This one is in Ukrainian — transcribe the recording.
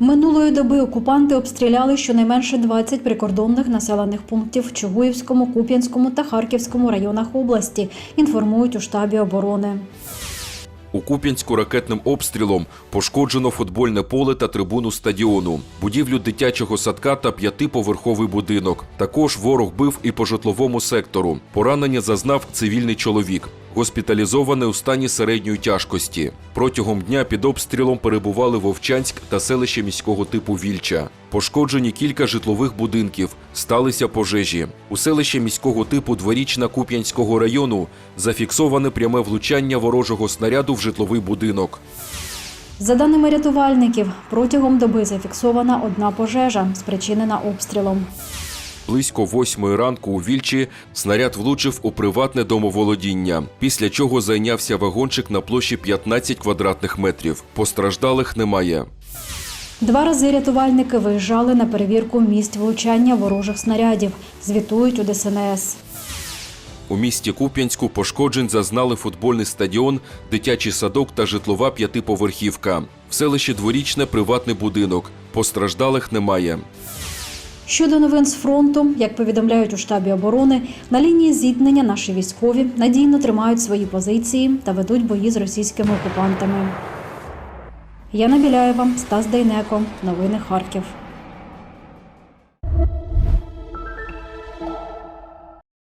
Минулої доби окупанти обстріляли щонайменше 20 прикордонних населених пунктів в Чугуївському, Куп'янському та Харківському районах області, інформують у штабі оборони. У Куп'янську ракетним обстрілом пошкоджено футбольне поле та трибуну стадіону, будівлю дитячого садка та п'ятиповерховий будинок. Також ворог бив і по житловому сектору. Поранення зазнав цивільний чоловік, госпіталізований у стані середньої тяжкості. Протягом дня під обстрілом перебували Вовчанськ та селище міського типу Вільча. Пошкоджені кілька житлових будинків, сталися пожежі. У селищі міського типу Дворічна Куп'янського району зафіксоване пряме влучання ворожого снаряду в житловий будинок. За даними рятувальників, протягом доби зафіксована одна пожежа, спричинена обстрілом. Близько восьмої ранку у Вільчі снаряд влучив у приватне домоволодіння, після чого зайнявся вагончик на площі 15 квадратних метрів. Постраждалих немає. Два рази рятувальники виїжджали на перевірку місць влучання ворожих снарядів, звітують у ДСНС. У місті Куп'янську пошкоджень зазнали футбольний стадіон, дитячий садок та житлова п'ятиповерхівка. В селищі дворічне приватний будинок. Постраждалих немає. Щодо новин з фронту, як повідомляють у штабі оборони, на лінії зіткнення наші військові надійно тримають свої позиції та ведуть бої з російськими окупантами. Яна Біляєва, Стас Дейнеко. Новини Харків.